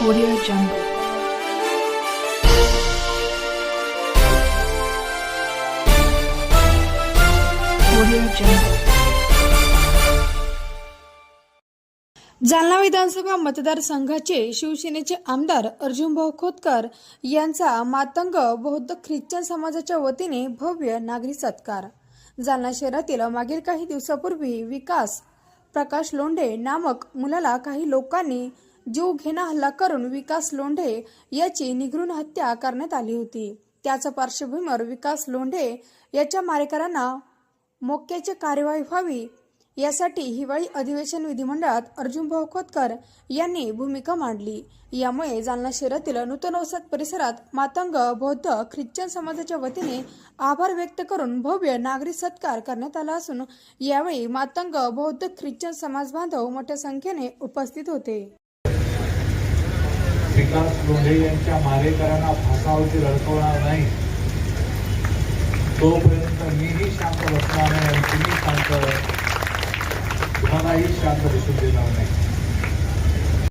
Audio Jungle. Audio Jungle. Jalna विधानसभा मतदारसंघाचे शिवसेनेचे आमदार अर्जुनभाऊ खोतकर यांचा मातंग बौद्ध ख्रिश्चन समाजाच्या वतीने भव्य नागरी सत्कार जालना शहरातील मागील काही दिवसापूर्वी विकास प्रकाश लोंढे नामक मुलाला काही लोकांनी जीव घेणा हल्ला करून विकास लोंढे याची निगृण हत्या करण्यात आली होती. त्याच पार्श्वभूमीवर विकास लोंढे याच्या मारेकरांना मोक्याची कार्यवाही व्हावी यासाठी हिवाळी अधिवेशन विधिमंडळात अर्जुनभाऊ खोतकर यांनी भूमिका मांडली. यामुळे जालना शहरातील नूतन वसाहत परिसरात मातंग बौद्ध ख्रिश्चन समाजाच्या वतीने आभार व्यक्त करून भव्य नागरी सत्कार करण्यात आला असून यावेळी मातंग बौद्ध ख्रिश्चन समाज बांधव मोठ्या संख्येने उपस्थित होते. विकास लोंढे यांच्या मारेकरांना फासावरती लढकवणार नाही. तोपर्यंत मीही शांत बसणार नाही आणि तुम्ही शांत तुम्हालाही शांत बसून देणार नाही.